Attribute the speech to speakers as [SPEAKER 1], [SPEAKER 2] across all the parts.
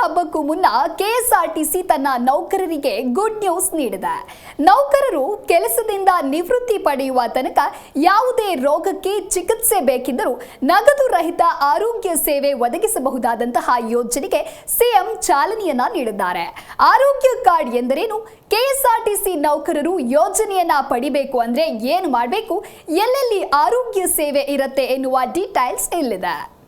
[SPEAKER 1] ಹಬ್ಬಕ್ಕೂ ಮುನ್ನ ಕೆಎಸ್ಆರ್ಟಿಸಿ ತನ್ನ ನೌಕರರಿಗೆ ಗುಡ್ ನ್ಯೂಸ್ ನೀಡಿದೆ. ನೌಕರರು ಕೆಲಸದಿಂದ ನಿವೃತ್ತಿ ಪಡೆಯುವ ತನಕ ಯಾವುದೇ ರೋಗಕ್ಕೆ ಚಿಕಿತ್ಸೆ ಬೇಕಿದ್ದರೂ ನಗದು ರಹಿತ ಆರೋಗ್ಯ ಸೇವೆ ಒದಗಿಸಬಹುದಾದಂತಹ ಯೋಜನೆಗೆ ಸಿಎಂ ಚಾಲನೆಯನ್ನ ನೀಡಿದ್ದಾರೆ. ಆರೋಗ್ಯ ಕಾರ್ಡ್ ಎಂದರೇನು? ಕೆಎಸ್ಆರ್ಟಿಸಿ ನೌಕರರು ಯೋಜನೆಯನ್ನ ಪಡಿಬೇಕು ಅಂದ್ರೆ ಏನು ಮಾಡಬೇಕು? ಎಲ್ಲೆಲ್ಲಿ ಆರೋಗ್ಯ ಸೇವೆ ಇರುತ್ತೆ ಎನ್ನುವ ಡೀಟೈಲ್ಸ್ ಇಲ್ಲಿದೆ.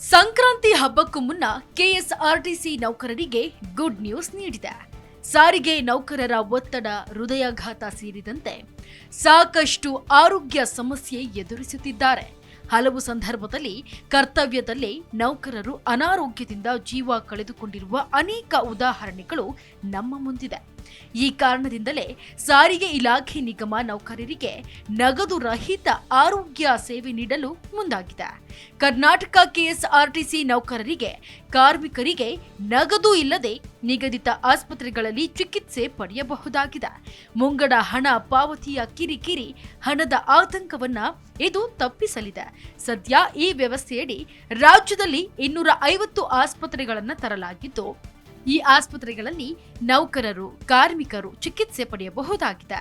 [SPEAKER 2] ಸಂಕ್ರಾಂತಿ ಹಬ್ಬಕ್ಕೂ ಮುನ್ನ ಕೆಎಸ್ಆರ್ಟಿಸಿ ನೌಕರರಿಗೆ ಗುಡ್ ನ್ಯೂಸ್ ನೀಡಿದೆ. ಸಾರಿಗೆ ನೌಕರರ ಒತ್ತಡ ಹೃದಯಾಘಾತ ಸೇರಿದಂತೆ ಸಾಕಷ್ಟು ಆರೋಗ್ಯ ಸಮಸ್ಯೆ ಎದುರಿಸುತ್ತಿದ್ದಾರೆ. ಹಲವು ಸಂದರ್ಭದಲ್ಲಿ ಕರ್ತವ್ಯದಲ್ಲೇ ನೌಕರರು ಅನಾರೋಗ್ಯದಿಂದ ಜೀವ ಕಳೆದುಕೊಂಡಿರುವ ಅನೇಕ ಉದಾಹರಣೆಗಳು ನಮ್ಮ ಮುಂದಿದೆ. ಈ ಕಾರಣದಿಂದಲೇ ಸಾರಿಗೆ ಇಲಾಖೆ ನಿಗಮ ನೌಕರರಿಗೆ ನಗದು ರಹಿತ ಆರೋಗ್ಯ ಸೇವೆ ನೀಡಲು ಮುಂದಾಗಿದೆ. ಕರ್ನಾಟಕ ಕೆಎಸ್ಆರ್ಟಿಸಿ ನೌಕರರಿಗೆ, ಕಾರ್ಮಿಕರಿಗೆ ನಗದು ಇಲ್ಲದೆ ನಿಗದಿತ ಆಸ್ಪತ್ರೆಗಳಲ್ಲಿ ಚಿಕಿತ್ಸೆ ಪಡೆಯಬಹುದಾಗಿದೆ. ಮುಂಗಡ ಹಣ ಪಾವತಿಯ ಕಿರಿಕಿರಿ ಹಣದ ಆತಂಕವನ್ನ ಇದು ತಪ್ಪಿಸಲಿದೆ. ಸದ್ಯ ಈ ವ್ಯವಸ್ಥೆಯಡಿ ರಾಜ್ಯದಲ್ಲಿ ಇನ್ನೂರ ಐವತ್ತು ಆಸ್ಪತ್ರೆಗಳನ್ನು ತರಲಾಗಿದ್ದು ಈ ಆಸ್ಪತ್ರೆಗಳಲ್ಲಿ ನೌಕರರು, ಕಾರ್ಮಿಕರು ಚಿಕಿತ್ಸೆ ಪಡೆಯಬಹುದಾಗಿದೆ.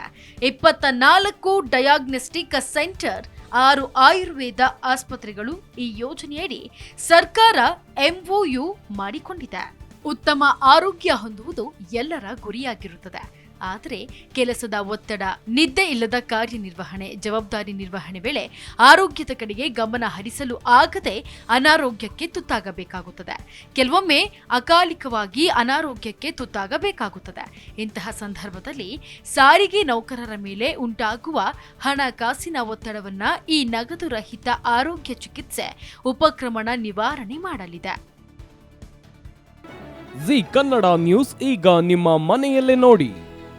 [SPEAKER 2] ಇಪ್ಪತ್ತ ನಾಲ್ಕು ಡಯಾಗ್ನೋಸ್ಟಿಕ್ ಸೆಂಟರ್ ಆರು ಆಯುರ್ವೇದ ಆಸ್ಪತ್ರೆಗಳು ಈ ಯೋಜನೆಯಡಿ ಸರ್ಕಾರ ಎಂಒಯು ಮಾಡಿಕೊಂಡಿದೆ. ಉತ್ತಮ ಆರೋಗ್ಯ ಹೊಂದುವುದು ಎಲ್ಲರ ಗುರಿಯಾಗಿರುತ್ತದೆ. ಆದರೆ ಕೆಲಸದ ಒತ್ತಡ, ನಿದ್ದೆ ಇಲ್ಲದ ಕಾರ್ಯನಿರ್ವಹಣೆ, ಜವಾಬ್ದಾರಿ ನಿರ್ವಹಣೆ ವೇಳೆ ಆರೋಗ್ಯದ ಕಡೆಗೆ ಗಮನ ಹರಿಸಲು ಆಗದೆ ಅನಾರೋಗ್ಯಕ್ಕೆ ತುತ್ತಾಗಬೇಕಾಗುತ್ತದೆ. ಕೆಲವೊಮ್ಮೆ ಅಕಾಲಿಕವಾಗಿ ಅನಾರೋಗ್ಯಕ್ಕೆ ತುತ್ತಾಗಬೇಕಾಗುತ್ತದೆ. ಇಂತಹ ಸಂದರ್ಭದಲ್ಲಿ ಸಾರಿಗೆ ನೌಕರರ ಮೇಲೆ ಉಂಟಾಗುವ ಹಣಕಾಸಿನ ಒತ್ತಡವನ್ನ ಈ ನಗದು ರಹಿತ ಆರೋಗ್ಯ ಚಿಕಿತ್ಸೆ ಉಪಕ್ರಮಣ ನಿವಾರಣೆ ಮಾಡಲಿದೆ.
[SPEAKER 3] ಜಿ ಕನ್ನಡ ನ್ಯೂಸ್, ಈಗ ನಿಮ್ಮ ಮನೆಯಲ್ಲೇ ನೋಡಿ.